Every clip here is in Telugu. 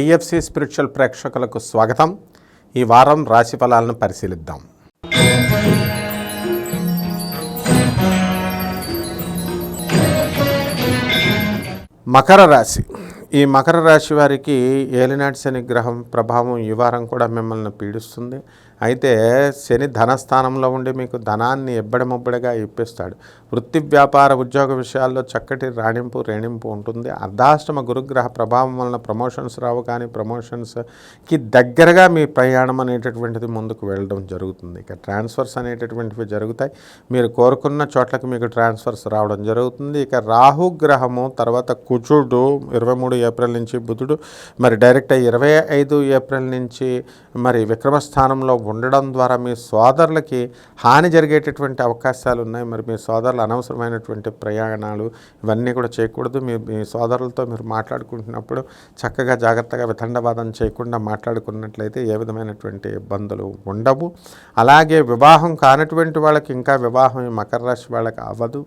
టిఎఫ్సి స్పిరిచువల్ ప్రేక్షకులకు స్వాగతం. ఈ వారం రాశి ఫలాలను పరిశీలిద్దాం. మకర రాశి. ఈ మకర రాశి వారికి ఏలినాటి శని గ్రహం ప్రభావం ఈ వారం కూడా మిమ్మల్ని పీడిస్తుంది. అయితే శని ధనస్థానంలో ఉండి మీకు ధనాన్ని ఎబ్బడిముబ్బడిగా ఇప్పిస్తాడు. వృత్తి వ్యాపార ఉద్యోగ విషయాల్లో చక్కటి రాణింపు రేణింపు ఉంటుంది. అర్ధాష్టమ గురుగ్రహ ప్రభావం వలన ప్రమోషన్స్ రావు కానీ ప్రమోషన్స్కి దగ్గరగా మీ ప్రయాణం అనేటటువంటిది ముందుకు వెళ్ళడం జరుగుతుంది. ఇక ట్రాన్స్ఫర్స్ అనేటటువంటివి జరుగుతాయి. మీరు కోరుకున్న చోట్లకి మీకు ట్రాన్స్ఫర్స్ రావడం జరుగుతుంది. ఇక రాహు గ్రహము తర్వాత కుజుడు ఇరవై మూడు ఏప్రిల్ నుంచి బుధుడు మరి డైరెక్ట్ ఇరవై ఐదు ఏప్రిల్ నుంచి మరి విక్రమస్థానంలో ఉండడం ద్వారా మీ సోదరులకి హాని జరిగేటటువంటి అవకాశాలు ఉన్నాయి. మరి మీ సోదరులు అనవసరమైనటువంటి ప్రయాణాలు ఇవన్నీ కూడా చేయకూడదు. మీ మీ సోదరులతో మీరు మాట్లాడుకుంటున్నప్పుడు చక్కగా జాగ్రత్తగా వితండవాదం చేయకుండా మాట్లాడుకున్నట్లయితే ఏ విధమైనటువంటి ఇబ్బందులు ఉండవు. అలాగే వివాహం కానటువంటి వాళ్ళకి ఇంకా వివాహం మకర రాశి వాళ్ళకి అవ్వదు.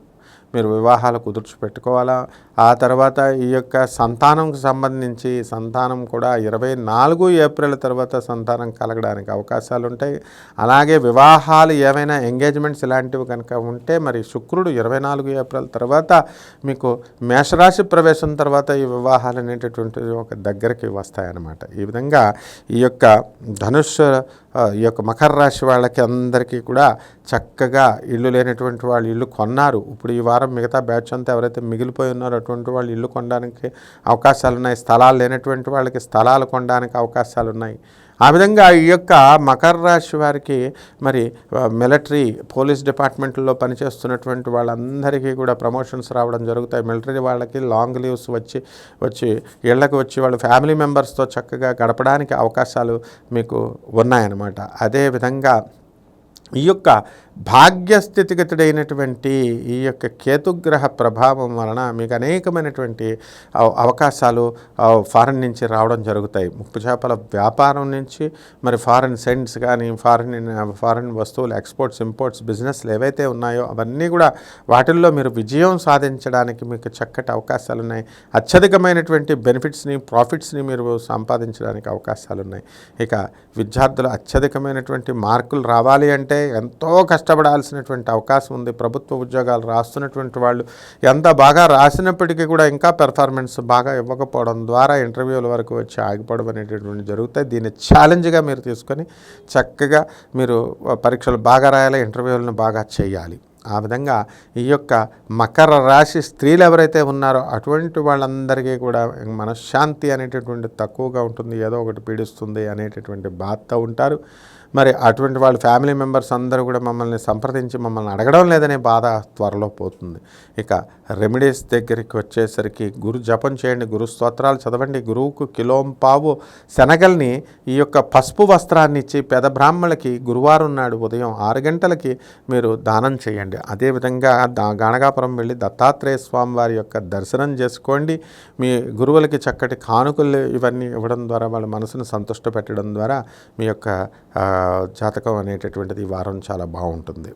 మీరు వివాహాలు కుదుర్చి పెట్టుకోవాలా? ఆ తర్వాత ఈ యొక్క సంతానంకు సంబంధించి సంతానం కూడా ఇరవై నాలుగు ఏప్రిల్ తర్వాత సంతానం కలగడానికి అవకాశాలు ఉంటాయి అలాగే వివాహాలు ఏవైనా ఎంగేజ్మెంట్స్ ఇలాంటివి కనుక ఉంటే మరి శుక్రుడు ఇరవై నాలుగు ఏప్రిల్ తర్వాత మీకు మేషరాశి ప్రవేశం తర్వాత ఈ వివాహాలు అనేటటువంటి ఒక దగ్గరికి వస్తాయన్నమాట. ఈ విధంగా ఈ యొక్క ధనుష్ ఈ యొక్క మకర రాశి వాళ్ళకి అందరికీ కూడా చక్కగా ఇల్లు లేనటువంటి వాళ్ళు ఇల్లు కొన్నారు. ఇప్పుడు ఈ వారం మిగతా బ్యాచ్ అంతా ఎవరైతే మిగిలిపోయి ఉన్నారో అటువంటి వాళ్ళు ఇల్లు కొనడానికి అవకాశాలు ఉన్నాయి స్థలాలు లేనటువంటి వాళ్ళకి స్థలాలు కొనడానికి అవకాశాలు ఉన్నాయి ఆ విధంగా ఈ యొక్క మకర రాశి వారికి మరి మిలిటరీ పోలీస్ డిపార్ట్మెంట్లో పనిచేస్తున్నటువంటి వాళ్ళందరికీ కూడా ప్రమోషన్స్ రావడం జరుగుతాయి. మిలిటరీ వాళ్ళకి లాంగ్ లీవ్స్ వచ్చి వచ్చి ఇళ్ళకి వచ్చి వాళ్ళ ఫ్యామిలీ మెంబర్స్తో చక్కగా గడపడానికి అవకాశాలు మీకు ఉన్నాయన్నమాట. అదేవిధంగా ఈ యొక్క భాగ్యస్థితిగతుడైనటువంటి ఈ యొక్క కేతుగ్రహ ప్రభావం వలన మీకు అనేకమైనటువంటి అవకాశాలు ఫారెన్ నుంచి రావడం జరుగుతాయి. ముప్పు చేపల వ్యాపారం నుంచి మరి ఫారెన్ సెంట్స్ కానీ ఫారెన్ ఫారెన్ వస్తువులు ఎక్స్పోర్ట్స్ ఇంపోర్ట్స్ బిజినెస్లు ఏవైతే ఉన్నాయో అవన్నీ కూడా వాటిల్లో మీరు విజయం సాధించడానికి మీకు చక్కటి అవకాశాలు ఉన్నాయి. అత్యధికమైనటువంటి బెనిఫిట్స్ని ప్రాఫిట్స్ని మీరు సంపాదించడానికి అవకాశాలు ఉన్నాయి. ఇక విద్యార్థులు అత్యధికమైనటువంటి మార్కులు రావాలి అంటే ఎంతో కష్టం. కష్టపడాల్సినటువంటి అవకాశం ఉంది. ప్రభుత్వ ఉద్యోగాలు రాస్తున్నటువంటి వాళ్ళు ఎంత బాగా రాసినప్పటికీ కూడా ఇంకా పెర్ఫార్మెన్స్ బాగా ఇవ్వకపోవడం ద్వారా ఇంటర్వ్యూల వరకు వచ్చి ఆగిపోవడం అనేటటువంటి జరుగుతాయి. దీన్ని ఛాలెంజ్గా మీరు తీసుకొని చక్కగా మీరు పరీక్షలు బాగా రాయాలి ఇంటర్వ్యూలను బాగా చేయాలి. ఆ విధంగా ఈ యొక్క మకర రాశి స్త్రీలు ఎవరైతే ఉన్నారో అటువంటి వాళ్ళందరికీ కూడా మనశ్శాంతి అనేటటువంటి తక్కువగా ఉంటుంది. ఏదో ఒకటి పీడిస్తుంది అనేటటువంటి బాధతో ఉంటారు. మరి అటువంటి వాళ్ళ ఫ్యామిలీ మెంబర్స్ అందరూ కూడా మమ్మల్ని సంప్రదించి మమ్మల్ని అడగడం లేదనే బాధ త్వరలో పోతుంది. ఇక రెమెడీస్ దగ్గరికి వచ్చేసరికి గురు జపం చేయండి గురు స్తోత్రాలు చదవండి. గురువుకు కిలోంపావు శనగల్ని ఈ యొక్క పసుపు వస్త్రాన్ని ఇచ్చి పెద బ్రాహ్మణులకి గురువారం నాడు ఉదయం ఆరు గంటలకి మీరు దానం చేయండి. అదేవిధంగా దా గాణగాపురం వెళ్ళి దత్తాత్రేయ స్వామి వారి యొక్క దర్శనం చేసుకోండి. మీ గురువులకి చక్కటి కానుకలు ఇవన్నీ ఇవ్వడం ద్వారా వాళ్ళ మనసును సంతుష్ట పెట్టడం ద్వారా మీ యొక్క జాతకం అనేటటువంటిది వారం చాలా బాగుంటుంది.